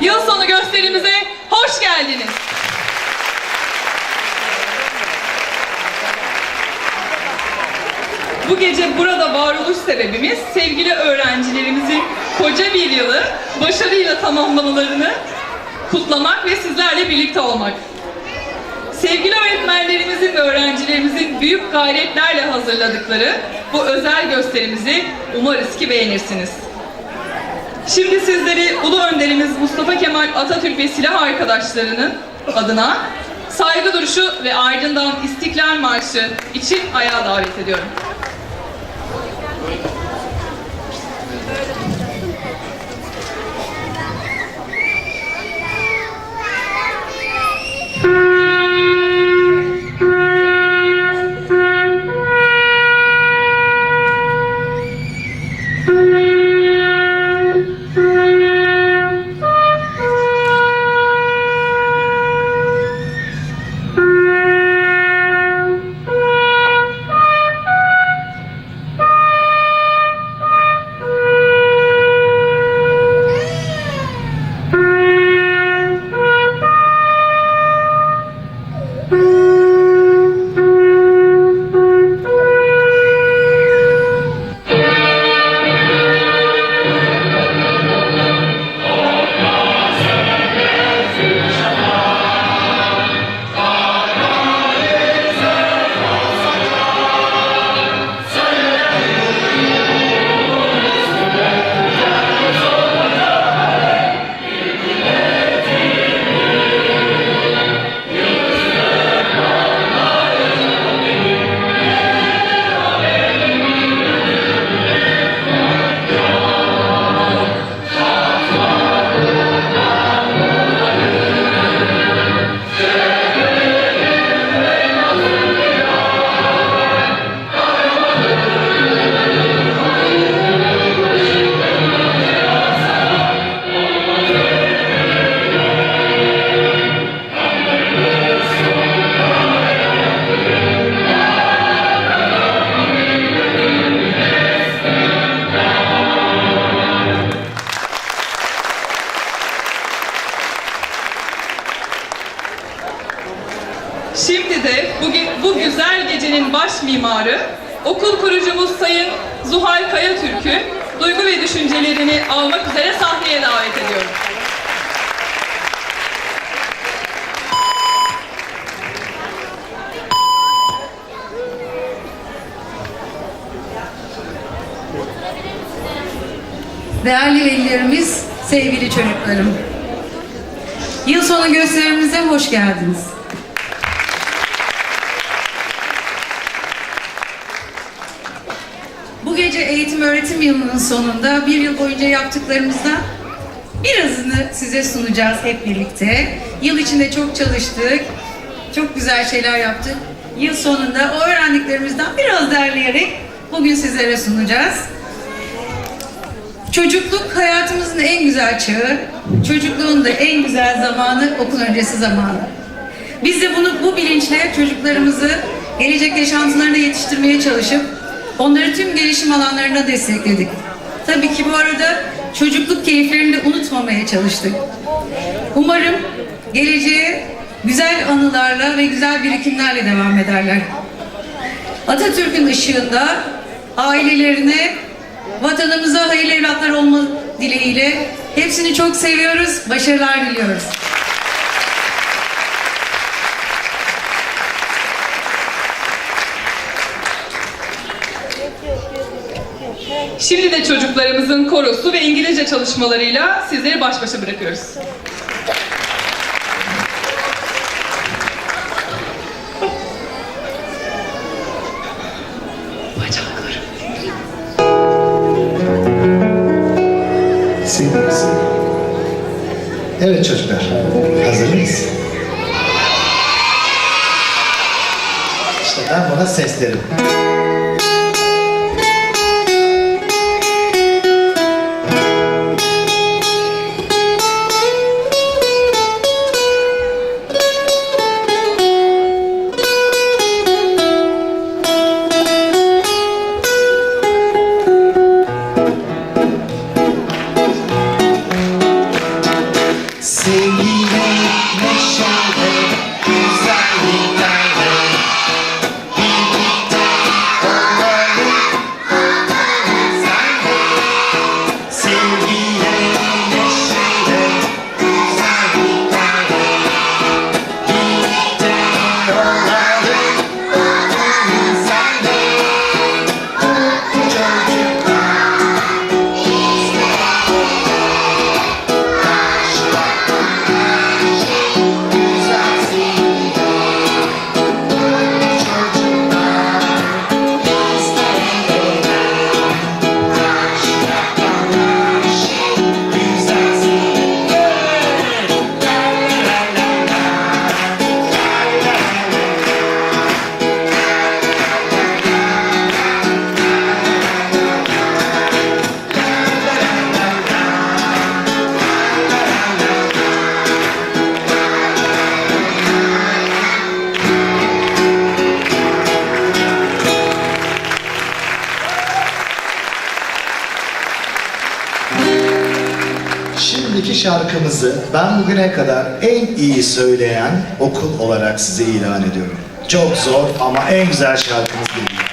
yıl sonu gösterimize hoş geldiniz. Bu gece burada varoluş sebebimiz sevgili öğrencilerimizin koca bir yılı başarıyla tamamlamalarını kutlamak ve sizlerle birlikte olmak. Sevgili öğretmenlerimizin ve öğrencilerimizin büyük gayretlerle hazırladıkları bu özel gösterimizi umarız ki beğenirsiniz. Şimdi sizleri Ulu Önderimiz Mustafa Kemal Atatürk ve silah arkadaşlarının adına saygı duruşu ve ardından İstiklal Marşı için ayağa davet ediyorum. Şimdi de bugün bu güzel gecenin baş mimarı, okul kurucumuz Sayın Zuhal Kayatürk'ü duygu ve düşüncelerini almak üzere sahneye davet ediyorum. Değerli velilerimiz, sevgili çocuklarım. Yıl sonu gösterimize hoş geldiniz. Bu gece eğitim öğretim yılının sonunda bir yıl boyunca yaptıklarımızdan birazını size sunacağız hep birlikte. Yıl içinde çok çalıştık, çok güzel şeyler yaptık. Yıl sonunda o öğrendiklerimizden biraz derleyerek bugün sizlere sunacağız. Çocukluk hayatımızın en güzel çağı, çocukluğun da en güzel zamanı okul öncesi zamanı. Biz de bunu bu bilinçle çocuklarımızı gelecek yaşantılarına yetiştirmeye çalışıp onları tüm gelişim alanlarına destekledik. Tabii ki bu arada çocukluk keyiflerini de unutmamaya çalıştık. Umarım geleceğe güzel anılarla ve güzel birikimlerle devam ederler. Atatürk'ün ışığında ailelerine, vatanımıza hayırlı evlatlar olma dileğiyle hepsini çok seviyoruz, başarılar diliyoruz. Şimdi de çocuklarımızın korosu ve İngilizce çalışmalarıyla sizleri baş başa bırakıyoruz. Evet çocuklar, hazır mıyız? İşte ben buna ses şarkımızı ben bugüne kadar en iyi söyleyen okul olarak size ilan ediyorum. Çok zor ama en güzel şarkımız geliyor.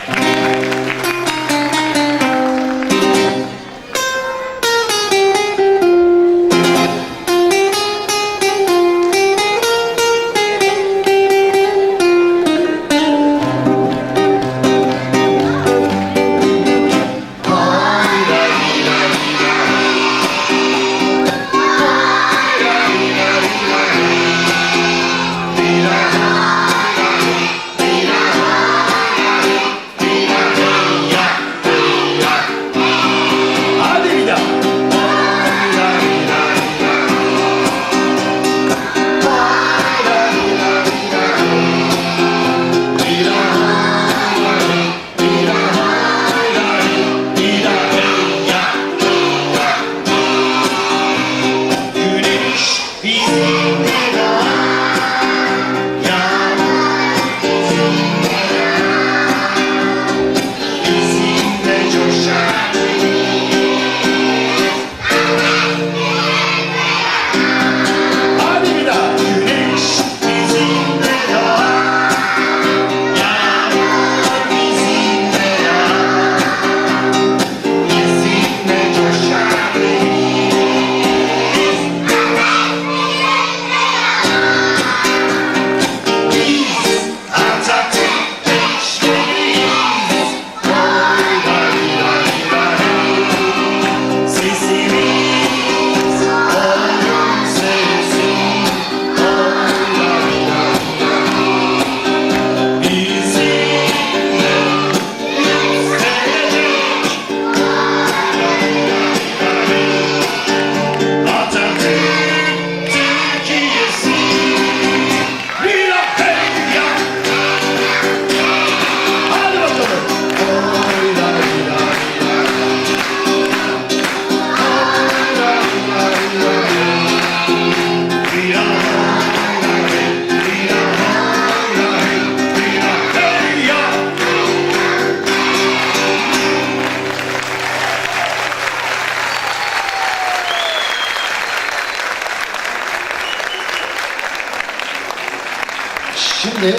Şimdi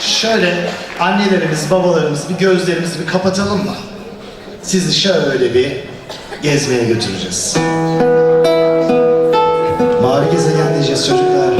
şöyle annelerimiz, babalarımız bir gözlerimizi bir kapatalım mı? Sizi şöyle bir gezmeye götüreceğiz. Mavi gezegen diyeceğiz çocuklar.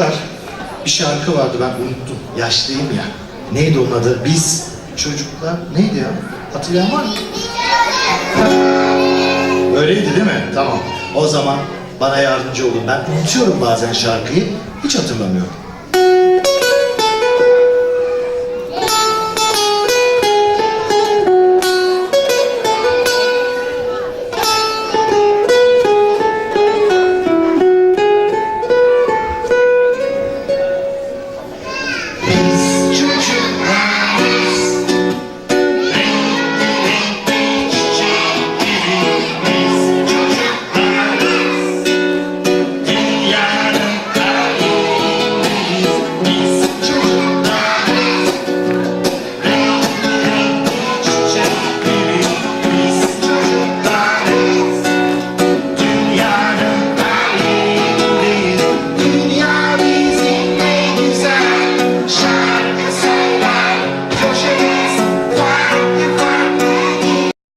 Çocuklar bir şarkı vardı ben unuttum. Yaşlıyım ya. Neydi onun adı? Biz çocuklar neydi ya? Hatırlayan var mı? Öyleydi değil mi? Tamam. O zaman bana yardımcı olun. Ben unutuyorum bazen şarkıyı. Hiç hatırlamıyorum.